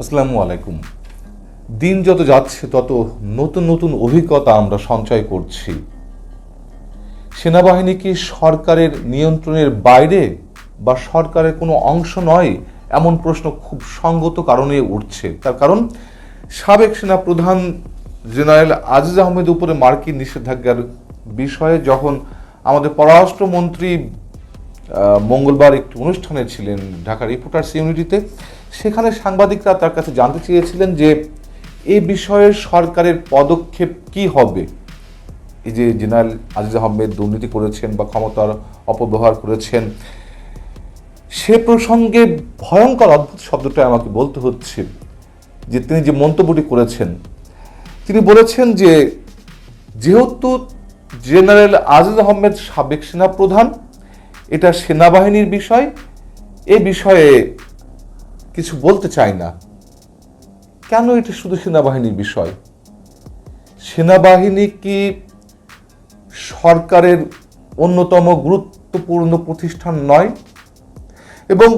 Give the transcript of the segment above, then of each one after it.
আসসালামু আলাইকুম। দিন যত যাচ্ছে, তত নতুন নতুন অভিজ্ঞতা আমরা সঞ্চয় করছি। সেনাবাহিনী কি সরকারের নিয়ন্ত্রণের বাইরে বা সরকারের কোনো অংশ নয়, এমন প্রশ্ন খুব সঙ্গত কারণে উঠছে। তার কারণ, সাবেক সেনা প্রধান জেনারেল আজিজ আহমেদ উপরে মার্কিন নিষেধাজ্ঞার বিষয়ে যখন আমাদের পররাষ্ট্রমন্ত্রী মঙ্গলবার একটি অনুষ্ঠানে ছিলেন ঢাকা রিপোর্টার্স ইউনিটিতে সেখানে সাংবাদিকরা তার কাছে জানতে চেয়েছিলেন যে এই বিষয়ে সরকারের পদক্ষেপ কি হবে? এই যে জেনারেল আজিজ আহমেদ দুর্নীতি করেছেন বা ক্ষমতার অপব্যবহার করেছেন, সে প্রসঙ্গে ভয়ঙ্কর অদ্ভুত শব্দটা আমাকে বলতে হচ্ছে। যে তিনি যে মন্তব্যটি করেছেন, তিনি বলেছেন যে যেহেতু জেনারেল আজিজ আহমেদ সাবেক সেনাপ্রধান, এটা সেনাবাহিনীর বিষয়, এ বিষয়ে কিছু বলতে চাই না। কেন এটা শুধু সেনাবাহিনীর বিষয়? সেনাবাহিনী কি সরকারের অন্যতম গুরুত্বপূর্ণ প্রতিষ্ঠান নয়? এবং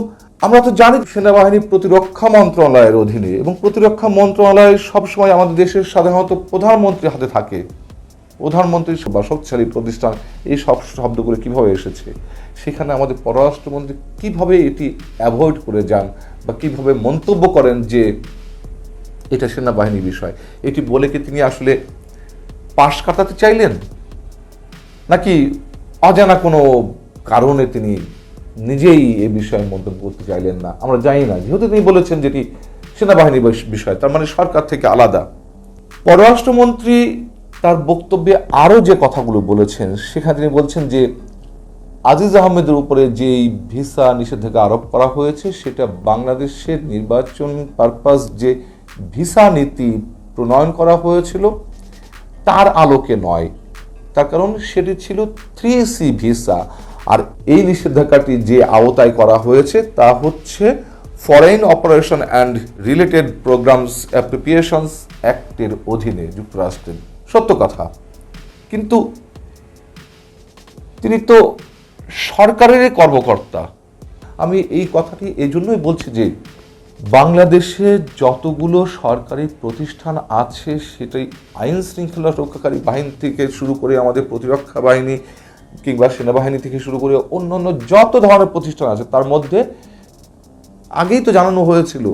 আমরা তো জানি সেনাবাহিনী প্রতিরক্ষা মন্ত্রণালয়ের অধীনে, এবং প্রতিরক্ষা মন্ত্রণালয় সবসময় আমাদের দেশের সাধারণত প্রধানমন্ত্রীর হাতে থাকে। প্রধানমন্ত্রী বা শক্তিশালী প্রতিষ্ঠান, এই সব শব্দগুলো কীভাবে এসেছে? সেখানে আমাদের পররাষ্ট্রমন্ত্রী কীভাবে এটি অ্যাভয়েড করে যান? বা কীভাবে মন্তব্য করেন যে এটা সেনাবাহিনীর বিষয়, এটি বলে কি তিনি আসলে পাশ কাটাতে চাইলেন? নাকি অজানা কোনো কারণে তিনি নিজেই এ বিষয়ে মন্তব্য করতে চাইলেন না? আমরা জানি না। যেহেতু তিনি বলেছেন যেটি সেনাবাহিনীর বিষয়, তার মানে সরকার থেকে আলাদা। পররাষ্ট্রমন্ত্রী তার বক্তব্যে আরও যে কথাগুলো বলেছেন, সেখানে তিনি বলছেন যে আজিজ আহমেদের উপরে যে ভিসা নিষেধাজ্ঞা আরোপ করা হয়েছে, সেটা বাংলাদেশের নির্বাচন পারপাস যে ভিসা নীতি প্রণয়ন করা হয়েছিল, তার আলোকে নয়। তার কারণ সেটি ছিল থ্রি সি ভিসা। আর এই নিষেধাজ্ঞাটি যে আওতায় করা হয়েছে, তা হচ্ছে foreign operation and related programs appropriations অ্যাক্টের অধীনে যুক্তরাষ্ট্রের। সত্য কথা। কিন্তু তিনি তো সরকারেরই কর্মকর্তা। আমি এই কথাটি এই জন্যই বলছি যে, বাংলাদেশে যতগুলো সরকারি প্রতিষ্ঠান আছে, সেটাই আইন শৃঙ্খলা রক্ষাকারী বাহিনী থেকে শুরু করে আমাদের প্রতিরক্ষা বাহিনী কিংবা সেনাবাহিনী থেকে শুরু করে অন্যান্য যত ধরনের প্রতিষ্ঠান আছে, তার মধ্যে আগেই তো জানানো হয়েছিল,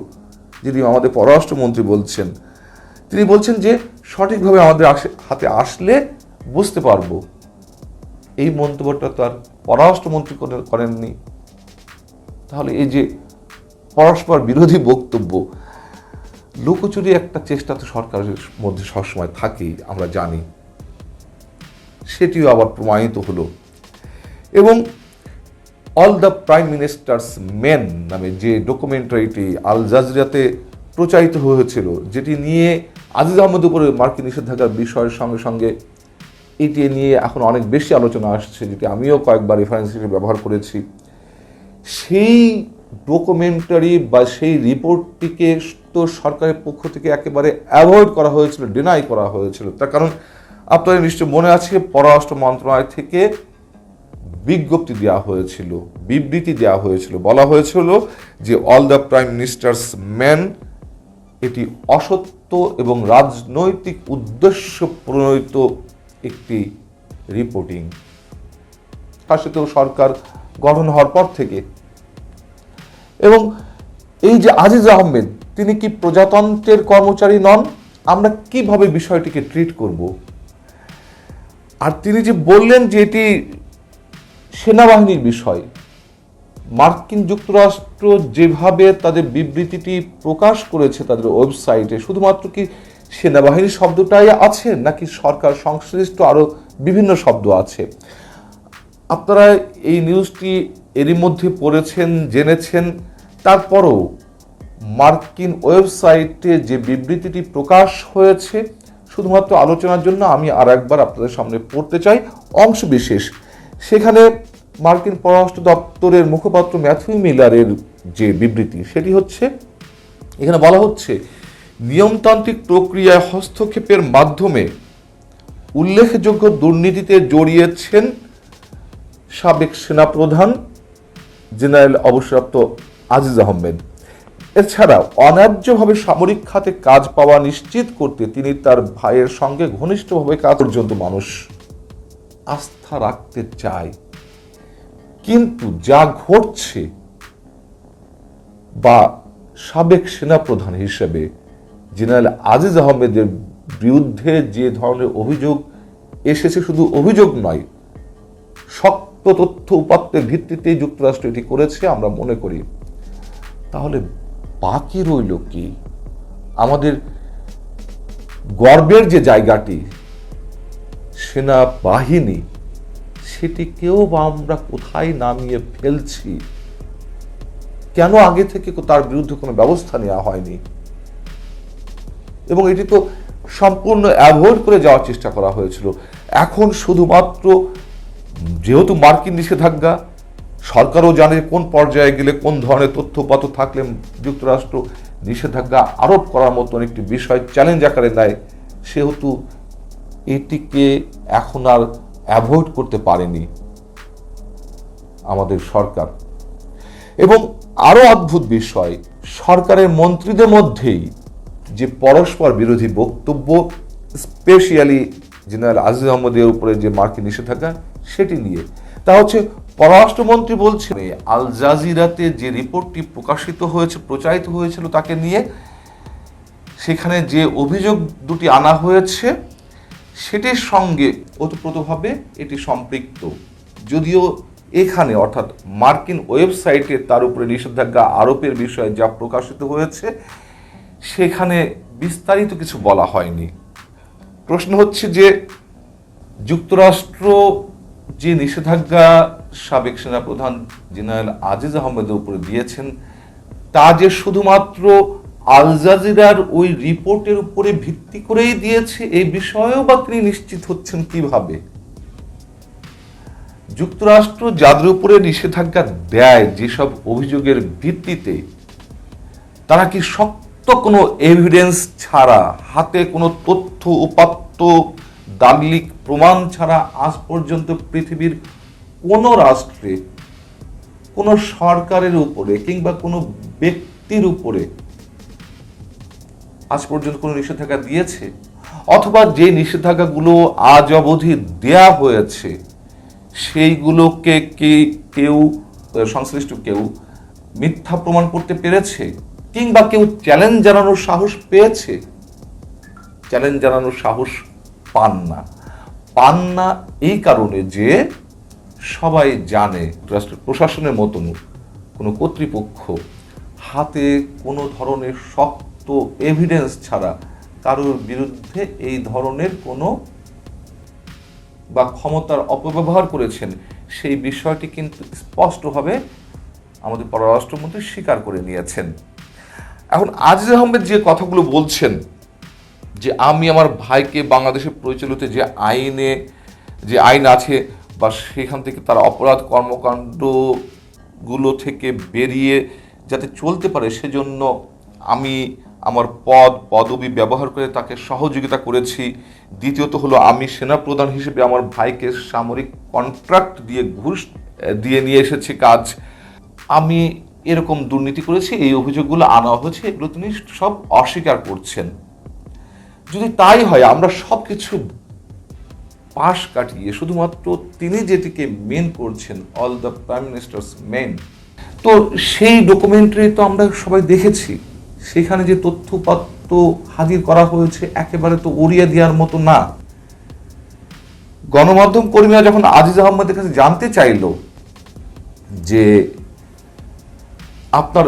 যিনি আমাদের পররাষ্ট্রমন্ত্রী বলছেন, তিনি বলছেন যে সঠিকভাবে আমাদের হাতে আসলে বুঝতে পারব। এই মন্তব্যটা তো আর পররাষ্ট্রমন্ত্রী করে- করেননি। তাহলে এই যে পরস্পর বিরোধী বক্তব্য, লুকোচুরি একটা চেষ্টা তো সরকারের মধ্যে সবসময় থাকেই, আমরা জানি। সেটিও আবার প্রমাণিত হলো। এবং all the prime minister's men নামে যে ডকুমেন্টারিটি আল জাজরিয়াতে প্রচারিত হয়েছিল, যেটি নিয়ে আজিজ আহমদ উপরে মার্কিন নিষেধাজ্ঞার বিষয়ের সঙ্গে সঙ্গে এটি নিয়ে এখন অনেক বেশি আলোচনা আসছে, যেটি আমিও কয়েকবার রেফারেন্স হিসেবে ব্যবহার করেছি। সেই ডকুমেন্টারি বা সেই রিপোর্টটিকে তো সরকারের পক্ষ থেকে একেবারে অ্যাভয়েড করা হয়েছিল ডিনাই করা হয়েছিল। তার কারণ আপনাদের নিশ্চয় মনে আছে, পররাষ্ট্র মন্ত্রণালয় থেকে বিজ্ঞপ্তি দেওয়া হয়েছিল, বিবৃতি দেওয়া হয়েছিল। বলা হয়েছিল যে all the prime minister's man এটি অসত্য এবং রাজনৈতিক উদ্দেশ্য প্রণোদিত একটি রিপোর্টিং সাথেও সরকার গঠন হওয়ার পর থেকে। এবং এই যে আজিজ আহমেদ, তিনি কি প্রজাতন্ত্রের কর্মচারী নন? আমরা কীভাবে বিষয়টিকে ট্রিট করব? আর তিনি যে বললেন যে এটি সেনাবাহিনীর বিষয়, মার্কিন যুক্তরাষ্ট্র যেভাবে তাদের বিবৃতিটি প্রকাশ করেছে তাদের ওয়েবসাইটে, শুধুমাত্র কি সেনাবাহিনী শব্দটাই আছে নাকি সরকার সংশ্লিষ্ট আরও বিভিন্ন শব্দ আছে? আপনারা এই নিউজটি এরই মধ্যে পড়েছেন, জেনেছেন। তারপরও মার্কিন ওয়েবসাইটে যে বিবৃতিটি প্রকাশ হয়েছে, শুধুমাত্র আলোচনার জন্য আমি আর একবার আপনাদের সামনে পড়তে চাই অংশ বিশেষ। সেখানে মার্কিন পররাষ্ট্র দপ্তরের মুখপাত্র ম্যাথিউ মিলারের যে বিবৃতি, সেটি হচ্ছে, এখানে বলা হচ্ছে নিয়মতান্ত্রিক প্রক্রিয়ায় হস্তক্ষেপের মাধ্যমে উল্লেখযোগ্য দুর্নীতিতে জড়িয়েছেন সাবেক সেনাপ্রধান জেনারেল অবসরপ্রাপ্ত আজিজ আহমেদ। এছাড়া অন্যায্যভাবে সামরিক খাতে কাজ পাওয়া নিশ্চিত করতে তিনি তার ভাইয়ের সঙ্গে ঘনিষ্ঠভাবে কাজ পর্যন্ত মানুষ আস্থা রাখতে চায়। কিন্তু যা ঘটছে বা সাবেক সেনাপ্রধান হিসেবে জেনারেল আজিজ আহমেদের বিরুদ্ধে যে ধরনের অভিযোগ এসেছে শুধু অভিযোগ নয়, শক্ত তথ্য উপাত্তের ভিত্তিতে যুক্তরাষ্ট্র এটি করেছে, আমরা মনে করি। তাহলে বাকি রইল কি? আমাদের গর্বের যে জায়গাটি, সেনাবাহিনী সেটিকেও বা আমরা কোথায় নামিয়ে ফেলছি? কেন আগে থেকে তার বিরুদ্ধে কোনো ব্যবস্থা নেওয়া হয়নি? এবং এটি তো সম্পূর্ণ অ্যাভয়েড করে যাওয়ার চেষ্টা করা হয়েছিল। এখন শুধুমাত্র যেহেতু মার্কিন নিষেধাজ্ঞা, সরকারও জানে কোন পর্যায়ে গেলে কোন ধরনের তথ্যপত্র থাকলে যুক্তরাষ্ট্র নিষেধাজ্ঞা আরোপ করার মতন একটি বিষয় চ্যালেঞ্জ আকারে নেয়, সেহেতু এটিকে এখন আর অ্যাভয়েড করতে পারেনি আমাদের সরকার। এবং আরও অদ্ভুত বিষয়, সরকারের মন্ত্রীদের মধ্যেই যে পরস্পর বিরোধী বক্তব্য স্পেশালি জেনারেল আজিজ আহমদের উপরে যে মার্কিন নিষেধাজ্ঞা, সেটি নিয়ে। তা হচ্ছে, পররাষ্ট্রমন্ত্রী বলছেন আল জাজিরাতে যে রিপোর্টটি প্রকাশিত হয়েছে, প্রচারিত হয়েছিল তাকে নিয়ে, সেখানে যে অভিযোগ দুটি আনা হয়েছে, সেটির সঙ্গে ওতপ্রোতভাবে এটি সম্পৃক্ত। যদিও এখানে, অর্থাৎ মার্কিন ওয়েবসাইটে তার উপরে নিষেধাজ্ঞা আরোপের বিষয়ে যা প্রকাশিত হয়েছে সেখানে বিস্তারিত কিছু বলা হয়নি। প্রশ্ন হচ্ছে যে, যুক্তরাষ্ট্র যে নিষেধাজ্ঞা সাবেক সেনাপ্রধান জেনারেল আজিজ আহমেদের উপরে দিয়েছেন, তা যে শুধুমাত্র আল জাজিরার ওই রিপোর্টের উপরে ভিত্তি করেই দিয়েছে, এই বিষয়েও বা তিনি নিশ্চিত হচ্ছেন কীভাবে? যুক্তরাষ্ট্র যাদের উপরে নিষেধাজ্ঞা দেয় যেসব অভিযোগের ভিত্তিতে, তারা কি শক্ত কোনো এভিডেন্স ছাড়া, হাতে কোনো তথ্য উপাত্ত দাগলিক প্রমাণ ছাড়া আজ পর্যন্ত পৃথিবীর কোনো রাষ্ট্রে, কোনো সরকারের উপরে কিংবা কোনো ব্যক্তির উপরে আজ পর্যন্ত কোনো নিষেধাজ্ঞা দিয়েছে? অথবা যে নিষেধাজ্ঞাগুলো আজ অবধি দেয়া হয়েছে, সেইগুলোকে কি কেউ, সংশ্লিষ্ট কেউ মিথ্যা প্রমাণ করতে পেরেছে? কিংবা কেউ চ্যালেঞ্জ জানানোর সাহস পেয়েছে? চ্যালেঞ্জ জানানোর সাহস পান না। পান না এই কারণে যে সবাই জানে রাষ্ট্র প্রশাসনের মতন কোনো কর্তৃপক্ষ হাতে কোনো ধরনের শক্ত এভিডেন্স ছাড়া কারোর বিরুদ্ধে এই ধরনের কোনো বা ক্ষমতার অপব্যবহার করেছেন, সেই বিষয়টি কিন্তু স্পষ্টভাবে আমাদের পররাষ্ট্রমন্ত্রী স্বীকার করে নিয়েছেন। এখন আজিজ আহমেদ যে কথাগুলো বলছেন, যে আমি আমার ভাইকে বাংলাদেশে পরিচালিত যে আইনে, যে আইন আছে বা সেখান থেকে তার অপরাধ কর্মকাণ্ডগুলো থেকে বেরিয়ে যাতে চলতে পারে, সেজন্য আমি আমার পদ, পদবি ব্যবহার করে তাকে সহযোগিতা করেছি। দ্বিতীয়ত হলো, আমি সেনাপ্রধান হিসেবে আমার ভাইকে সামরিক কন্ট্রাক্ট দিয়ে ঘুষ, দিয়ে নিয়ে এসেছি কাজ। আমি এরকম দুর্নীতি করেছি, এই অভিযোগগুলো আনা হয়েছে, এগুলো তিনি সব অস্বীকার করছেন। যদি তাই হয়, আমরা সব কিছু পাশ কাটিয়ে শুধুমাত্র তিনি যেটিকে মেন করছেন all the prime minister's men তো সেই ডকুমেন্টারি তো আমরা সবাই দেখেছি। সেখানে যে তথ্যপাত্র হাজির করা হয়েছে, একেবারে তো উড়িয়ে দেওয়ার মতো না। গণমাধ্যম কর্মীরা যখন আজিজ আহমদের কাছে জানতে চাইল যে আপনার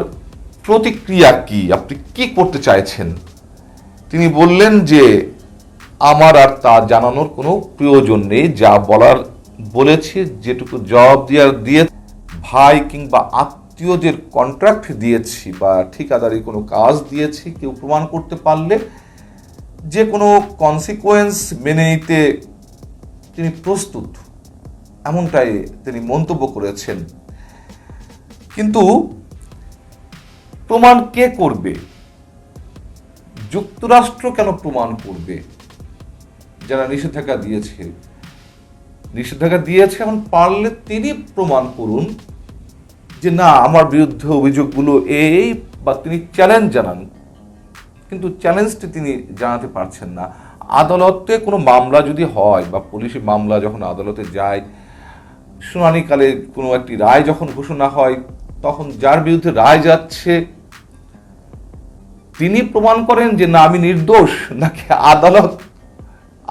প্রতিক্রিয়া কি? আপনি কি করতে চাইছেন? তিনি বললেন যে, আমার আর তা জানানোর কোনো প্রয়োজন নেই। যা বলার বলেছি, যেটুকু জবাব দেওয়ার দিয়ে ভাই কিংবা আত্মীয়দের কন্ট্রাক্ট দিয়েছি বা ঠিকাদারি কোনো কাজ দিয়েছি, কেউ প্রমাণ করতে পারলে যে কোনো কনসিকোয়েন্স মেনে নিতে তিনি প্রস্তুত। এমনটাই তিনি মন্তব্য করেছেন। কিন্তু প্রমাণ কে করবে? যুক্তরাষ্ট্র কেন প্রমাণ করবে? যারা নিষেধাজ্ঞা দিয়েছে। নিষেধাজ্ঞা দিয়েছে এখন পারলে তিনি প্রমাণ করুন যে না, আমার বিরুদ্ধে অভিযোগগুলো এই বা তিনি চ্যালেঞ্জ জানান। কিন্তু চ্যালেঞ্জটি তিনি জানাতে পারছেন না। আদালতে কোনো মামলা যদি হয় বা পুলিশি মামলা যখন আদালতে যায়, শুনানিকালে কোনো একটি রায় যখন ঘোষণা হয়, তখন যার বিরুদ্ধে রায় যাচ্ছে তিনি প্রমাণ করেন যে না, আমি নির্দোষ, নাকি আদালত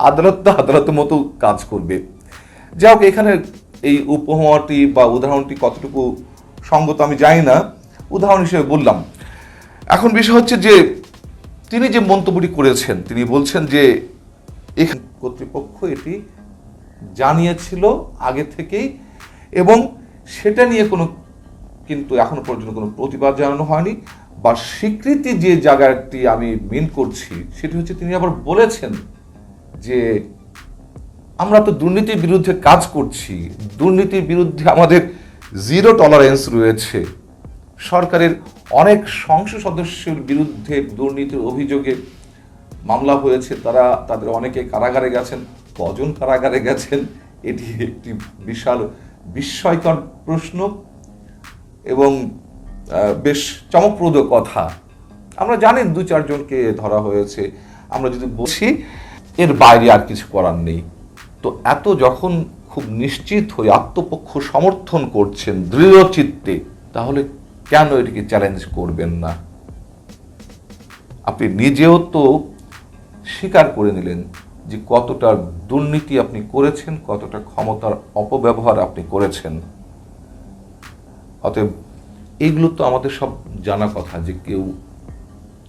আদালত তো আদালতের মতো কাজ করবে। যাই হোক, এখানে এই উপমাটি বা উদাহরণটি কতটুকু সঙ্গত আমি জানি না। উদাহরণ হিসেবে বললাম। এখন বিষয় হচ্ছে যে, তিনি যে মন্তব্যটি করেছেন, তিনি বলছেন যে কর্তৃপক্ষ এটি জানিয়েছিল আগে থেকেই, এবং সেটা নিয়ে কোনো কিন্তু এখনও পর্যন্ত কোনো প্রতিবাদ জানানো হয়নি। বা স্বীকৃতি যে জায়গাটি আমি মিন করছি, সেটি হচ্ছে তিনি আবার বলেছেন যে আমরা তো দুর্নীতির বিরুদ্ধে কাজ করছি, দুর্নীতির বিরুদ্ধে আমাদের জিরো টলারেন্স রয়েছে। সরকারের অনেক সংসদ সদস্যের বিরুদ্ধে দুর্নীতির অভিযোগে মামলা হয়েছে, তারা তাদের অনেকে কারাগারে গেছেন, কজন কারাগারে গেছেন, এটি একটি বিশাল বিস্ময়কর প্রশ্ন এবং বেশ চমকপ্রদ কথা। আমরা জানেন দু চারজনকে ধরা হয়েছে। আমরা যদি বলছি, এর বাইরে আর কিছু করার নেই। তো এত যখন খুব নিশ্চিত হয়ে আত্মপক্ষ সমর্থন করছেন দৃঢ় চিত্তে তাহলে কেন এটিকে চ্যালেঞ্জ করবেন না? আপনি নিজেও তো স্বীকার করে নিলেন যে কতটা দুর্নীতি আপনি করেছেন, কতটা ক্ষমতার অপব্যবহার আপনি করেছেন। অতএব এগুলো তো আমাদের সব জানা কথা যে কেউ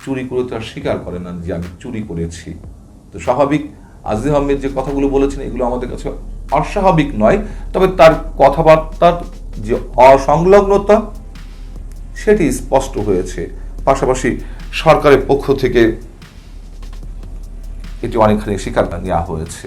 চুরি করে তো আর স্বীকার করে না যে আমি চুরি করেছি। তো স্বাভাবিক আজিজ আহমেদ যে কথাগুলো বলেছেন, এগুলো আমাদের কাছে অস্বাভাবিক নয়। তবে তার কথাবার্তার যে অসংলগ্নতা, সেটি স্পষ্ট হয়েছে। পাশাপাশি সরকারের পক্ষ থেকে এটি অনেকখানি স্বীকার নেওয়া হয়েছে।